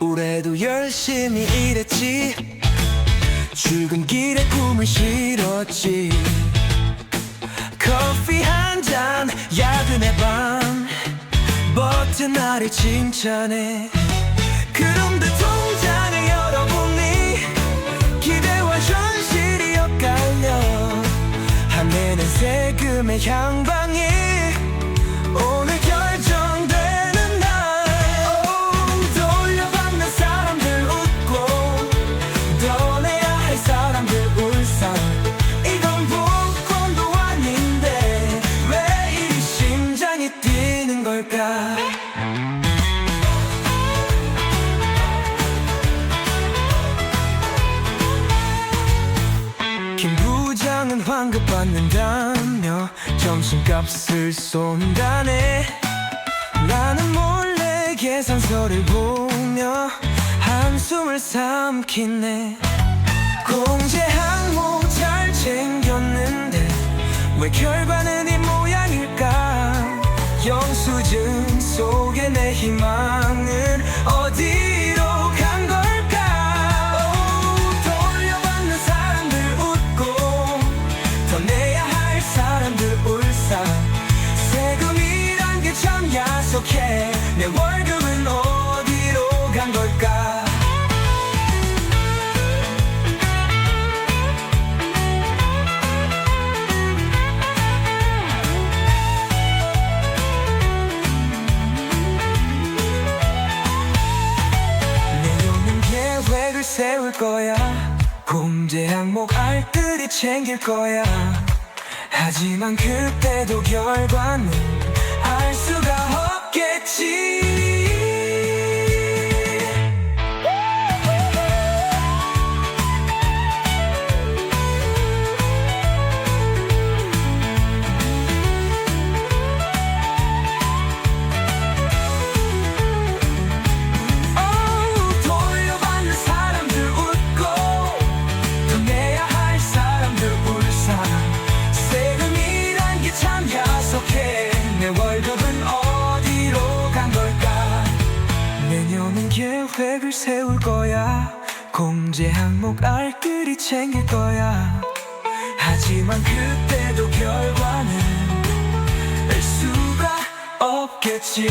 올해도 열심히 일했지. 출근길에 꿈을 실었지. 커피 한 잔 야근의 밤. 버튼 나를 칭찬해 세금의 향방이 오늘 결정되는 날. 오, 돌려받는 사람들 웃고 떠내야 할 사람들 울상 이건 복권도 아닌데 왜 이 심장이 뛰는 걸까? 김 부장은 환급 받는다 며 점심값을 쏜다네. 나는 몰래 계산서를 보며 한숨을 삼키네. 공제 항목 잘 챙겼는데 왜 결과는 이 모양일까? 영수증 속에 내 희망 세울 거야. 공제 항목 알뜰히 챙길 거야. 하지만 그때도 결과는 알 수가 없겠지 세울 거야. 공제 항목 알뜰히 챙길 거야. 하지만 그때도 결과는 알 수가 없겠지